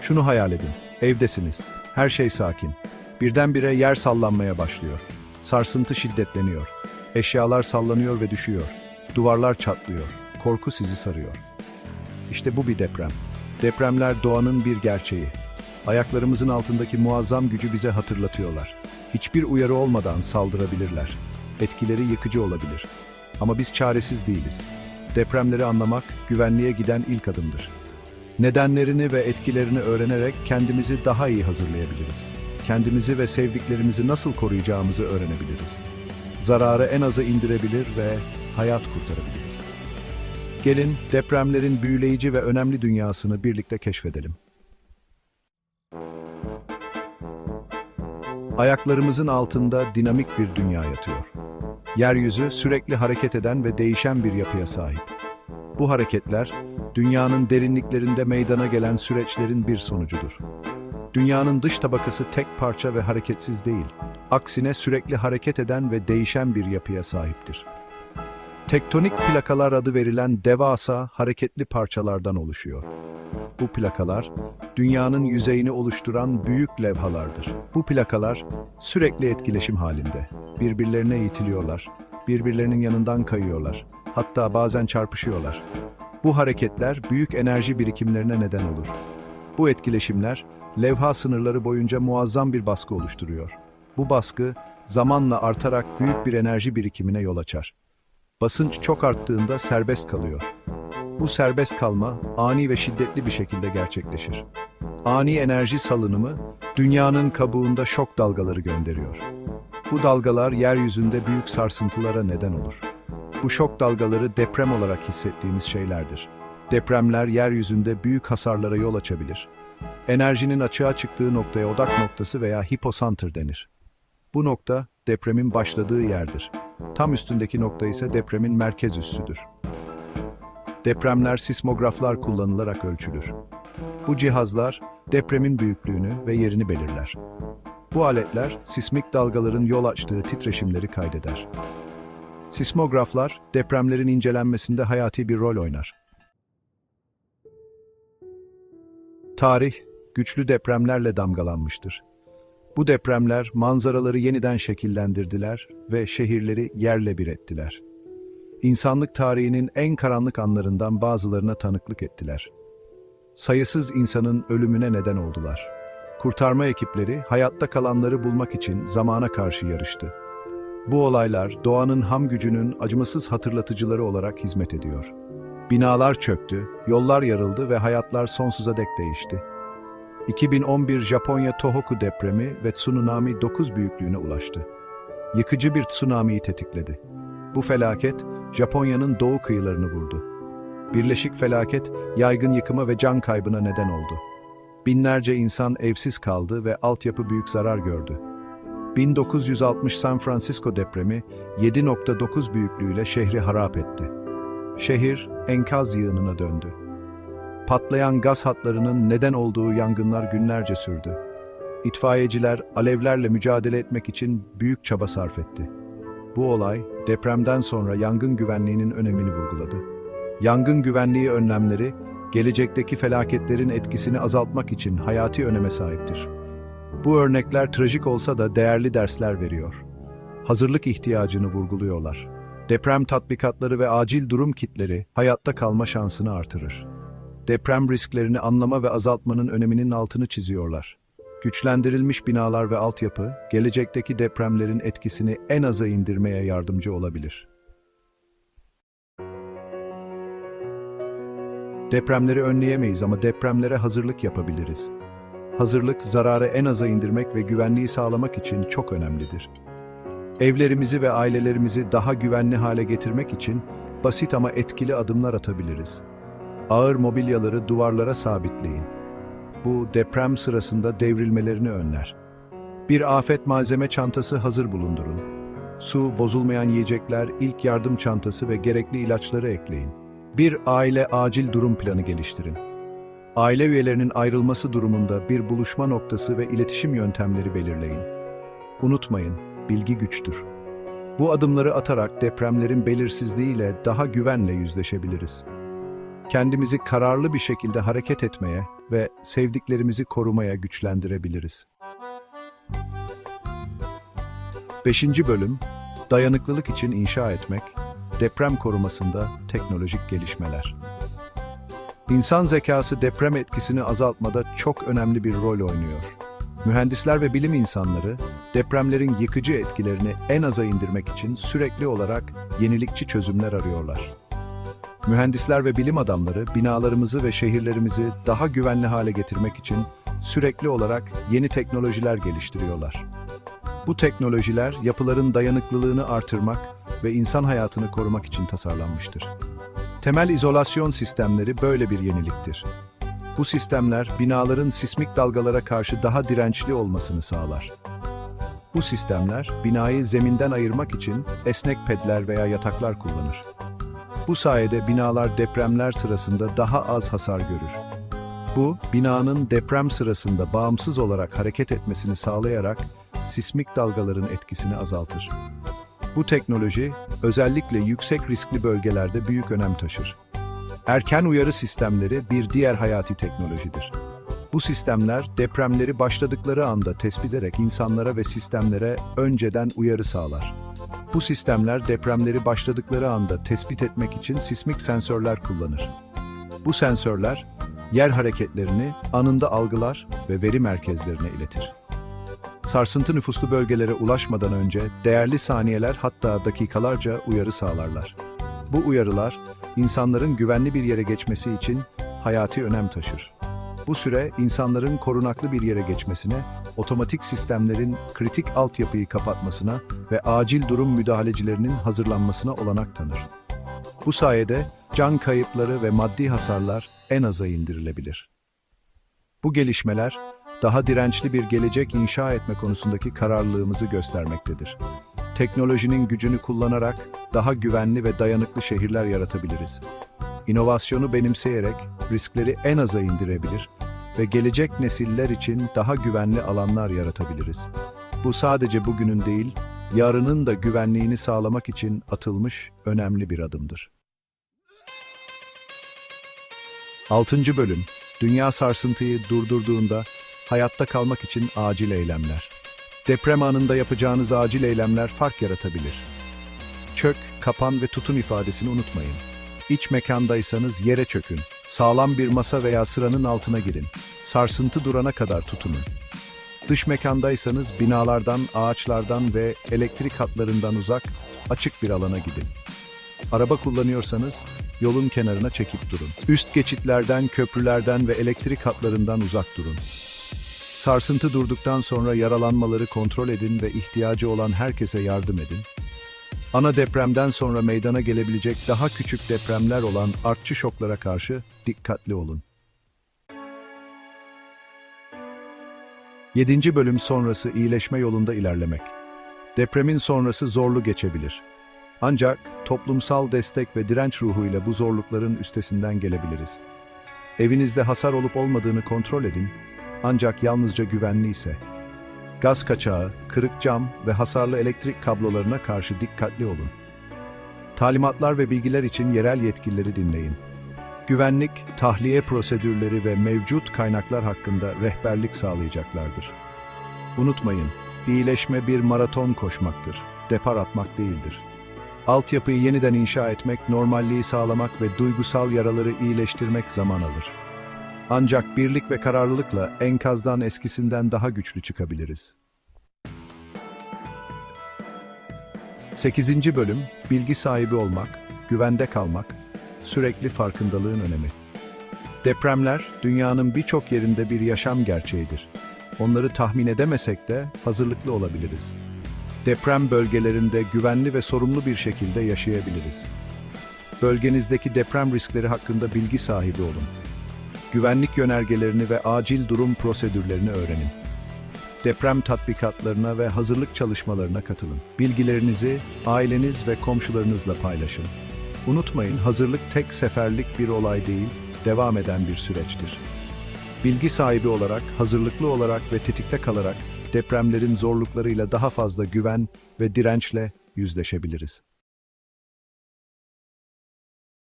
Şunu hayal edin. Evdesiniz. Her şey sakin. Birdenbire yer sallanmaya başlıyor. Sarsıntı şiddetleniyor. Eşyalar sallanıyor ve düşüyor. Duvarlar çatlıyor. Korku sizi sarıyor. İşte bu bir deprem. Depremler doğanın bir gerçeği. Ayaklarımızın altındaki muazzam gücü bize hatırlatıyorlar. Hiçbir uyarı olmadan saldırabilirler. Etkileri yıkıcı olabilir. Ama biz çaresiz değiliz. Depremleri anlamak güvenliğe giden ilk adımdır. Nedenlerini ve etkilerini öğrenerek kendimizi daha iyi hazırlayabiliriz. Kendimizi ve sevdiklerimizi nasıl koruyacağımızı öğrenebiliriz. Zararı en aza indirebilir ve hayat kurtarabiliriz. Gelin depremlerin büyüleyici ve önemli dünyasını birlikte keşfedelim. Ayaklarımızın altında dinamik bir dünya yatıyor. Yeryüzü sürekli hareket eden ve değişen bir yapıya sahip. Bu hareketler, dünyanın derinliklerinde meydana gelen süreçlerin bir sonucudur. Dünyanın dış tabakası tek parça ve hareketsiz değil, aksine sürekli hareket eden ve değişen bir yapıya sahiptir. Tektonik plakalar adı verilen devasa, hareketli parçalardan oluşuyor. Bu plakalar, dünyanın yüzeyini oluşturan büyük levhalardır. Bu plakalar sürekli etkileşim halinde. Birbirlerine itiliyorlar, birbirlerinin yanından kayıyorlar, hatta bazen çarpışıyorlar. Bu hareketler büyük enerji birikimlerine neden olur. Bu etkileşimler, levha sınırları boyunca muazzam bir baskı oluşturuyor. Bu baskı, zamanla artarak büyük bir enerji birikimine yol açar. Basınç çok arttığında serbest kalıyor. Bu serbest kalma ani ve şiddetli bir şekilde gerçekleşir. Ani enerji salınımı dünyanın kabuğunda şok dalgaları gönderiyor. Bu dalgalar yeryüzünde büyük sarsıntılara neden olur. Bu şok dalgaları deprem olarak hissettiğimiz şeylerdir. Depremler yeryüzünde büyük hasarlara yol açabilir. Enerjinin açığa çıktığı noktaya odak noktası veya hiposantır denir. Bu nokta depremin başladığı yerdir. Tam üstündeki nokta ise depremin merkez üssüdür. Depremler sismograflar kullanılarak ölçülür. Bu cihazlar depremin büyüklüğünü ve yerini belirler. Bu aletler sismik dalgaların yol açtığı titreşimleri kaydeder. Sismograflar depremlerin incelenmesinde hayati bir rol oynar. Tarih güçlü depremlerle damgalanmıştır. Bu depremler manzaraları yeniden şekillendirdiler ve şehirleri yerle bir ettiler. İnsanlık tarihinin en karanlık anlarından bazılarına tanıklık ettiler. Sayısız insanın ölümüne neden oldular. Kurtarma ekipleri hayatta kalanları bulmak için zamana karşı yarıştı. Bu olaylar doğanın ham gücünün acımasız hatırlatıcıları olarak hizmet ediyor. Binalar çöktü, yollar yarıldı ve hayatlar sonsuza dek değişti. 2011 Japonya Tohoku depremi ve tsunami 9 büyüklüğüne ulaştı. Yıkıcı bir tsunamiyi tetikledi. Bu felaket Japonya'nın doğu kıyılarını vurdu. Birleşik felaket yaygın yıkıma ve can kaybına neden oldu. Binlerce insan evsiz kaldı ve altyapı büyük zarar gördü. 1960 San Francisco depremi 7.9 büyüklüğüyle şehri harap etti. Şehir enkaz yığınına döndü. Patlayan gaz hatlarının neden olduğu yangınlar günlerce sürdü. İtfaiyeciler alevlerle mücadele etmek için büyük çaba sarf etti. Bu olay depremden sonra yangın güvenliğinin önemini vurguladı. Yangın güvenliği önlemleri gelecekteki felaketlerin etkisini azaltmak için hayati öneme sahiptir. Bu örnekler trajik olsa da değerli dersler veriyor. Hazırlık ihtiyacını vurguluyorlar. Deprem tatbikatları ve acil durum kitleri hayatta kalma şansını artırır. Deprem risklerini anlama ve azaltmanın öneminin altını çiziyorlar. Güçlendirilmiş binalar ve altyapı, gelecekteki depremlerin etkisini en aza indirmeye yardımcı olabilir. Depremleri önleyemeyiz ama depremlere hazırlık yapabiliriz. Hazırlık, zararı en aza indirmek ve güvenliği sağlamak için çok önemlidir. Evlerimizi ve ailelerimizi daha güvenli hale getirmek için basit ama etkili adımlar atabiliriz. Ağır mobilyaları duvarlara sabitleyin. Bu deprem sırasında devrilmelerini önler. Bir afet malzeme çantası hazır bulundurun. Su, bozulmayan yiyecekler, ilk yardım çantası ve gerekli ilaçları ekleyin. Bir aile acil durum planı geliştirin. Aile üyelerinin ayrılması durumunda bir buluşma noktası ve iletişim yöntemleri belirleyin. Unutmayın, bilgi güçtür. Bu adımları atarak depremlerin belirsizliğiyle daha güvenle yüzleşebiliriz. Kendimizi kararlı bir şekilde hareket etmeye ve sevdiklerimizi korumaya güçlendirebiliriz. 5. bölüm Dayanıklılık için inşa etmek, deprem korumasında teknolojik gelişmeler. İnsan zekası deprem etkisini azaltmada çok önemli bir rol oynuyor. Mühendisler ve bilim insanları depremlerin yıkıcı etkilerini en aza indirmek için sürekli olarak yenilikçi çözümler arıyorlar. Mühendisler ve bilim adamları binalarımızı ve şehirlerimizi daha güvenli hale getirmek için sürekli olarak yeni teknolojiler geliştiriyorlar. Bu teknolojiler yapıların dayanıklılığını artırmak ve insan hayatını korumak için tasarlanmıştır. Temel izolasyon sistemleri böyle bir yeniliktir. Bu sistemler binaların sismik dalgalara karşı daha dirençli olmasını sağlar. Bu sistemler binayı zeminden ayırmak için esnek pedler veya yataklar kullanır. Bu sayede binalar depremler sırasında daha az hasar görür. Bu, binanın deprem sırasında bağımsız olarak hareket etmesini sağlayarak sismik dalgaların etkisini azaltır. Bu teknoloji, özellikle yüksek riskli bölgelerde büyük önem taşır. Erken uyarı sistemleri bir diğer hayati teknolojidir. Bu sistemler depremleri başladıkları anda tespit ederek insanlara ve sistemlere önceden uyarı sağlar. Bu sistemler depremleri başladıkları anda tespit etmek için sismik sensörler kullanır. Bu sensörler yer hareketlerini anında algılar ve veri merkezlerine iletir. Sarsıntı nüfuslu bölgelere ulaşmadan önce değerli saniyeler hatta dakikalarca uyarı sağlarlar. Bu uyarılar insanların güvenli bir yere geçmesi için hayati önem taşır. Bu süre insanların korunaklı bir yere geçmesine, otomatik sistemlerin kritik altyapıyı kapatmasına ve acil durum müdahalecilerinin hazırlanmasına olanak tanır. Bu sayede can kayıpları ve maddi hasarlar en aza indirilebilir. Bu gelişmeler, daha dirençli bir gelecek inşa etme konusundaki kararlılığımızı göstermektedir. Teknolojinin gücünü kullanarak daha güvenli ve dayanıklı şehirler yaratabiliriz. İnovasyonu benimseyerek riskleri en aza indirebilir ve gelecek nesiller için daha güvenli alanlar yaratabiliriz. Bu sadece bugünün değil, yarının da güvenliğini sağlamak için atılmış önemli bir adımdır. 6. Bölüm Dünya sarsıntıyı durdurduğunda hayatta kalmak için acil eylemler. Deprem anında yapacağınız acil eylemler fark yaratabilir. Çök, kapan ve tutun ifadesini unutmayın. İç mekandaysanız yere çökün. Sağlam bir masa veya sıranın altına girin. Sarsıntı durana kadar tutunun. Dış mekandaysanız binalardan, ağaçlardan ve elektrik hatlarından uzak, açık bir alana gidin. Araba kullanıyorsanız yolun kenarına çekip durun. Üst geçitlerden, köprülerden ve elektrik hatlarından uzak durun. Sarsıntı durduktan sonra yaralanmaları kontrol edin ve ihtiyacı olan herkese yardım edin. Ana depremden sonra meydana gelebilecek daha küçük depremler olan artçı şoklara karşı dikkatli olun. 7. bölüm sonrası iyileşme yolunda ilerlemek. Depremin sonrası zorlu geçebilir. Ancak toplumsal destek ve direnç ruhuyla bu zorlukların üstesinden gelebiliriz. Evinizde hasar olup olmadığını kontrol edin, ancak yalnızca güvenli ise. Gaz kaçağı, kırık cam ve hasarlı elektrik kablolarına karşı dikkatli olun. Talimatlar ve bilgiler için yerel yetkilileri dinleyin. Güvenlik, tahliye prosedürleri ve mevcut kaynaklar hakkında rehberlik sağlayacaklardır. Unutmayın, iyileşme bir maraton koşmaktır, depar atmak değildir. Altyapıyı yeniden inşa etmek, normalliği sağlamak ve duygusal yaraları iyileştirmek zaman alır. Ancak birlik ve kararlılıkla enkazdan eskisinden daha güçlü çıkabiliriz. 8. bölüm Bilgi sahibi olmak, güvende kalmak, sürekli farkındalığın önemi. Depremler dünyanın birçok yerinde bir yaşam gerçeğidir. Onları tahmin edemesek de hazırlıklı olabiliriz. Deprem bölgelerinde güvenli ve sorumlu bir şekilde yaşayabiliriz. Bölgenizdeki deprem riskleri hakkında bilgi sahibi olun güvenlik yönergelerini ve acil durum prosedürlerini öğrenin. Deprem tatbikatlarına ve hazırlık çalışmalarına katılın. Bilgilerinizi aileniz ve komşularınızla paylaşın. Unutmayın, hazırlık tek seferlik bir olay değil, devam eden bir süreçtir. Bilgi sahibi olarak, hazırlıklı olarak ve tetikte kalarak depremlerin zorluklarıyla daha fazla güven ve dirençle yüzleşebiliriz.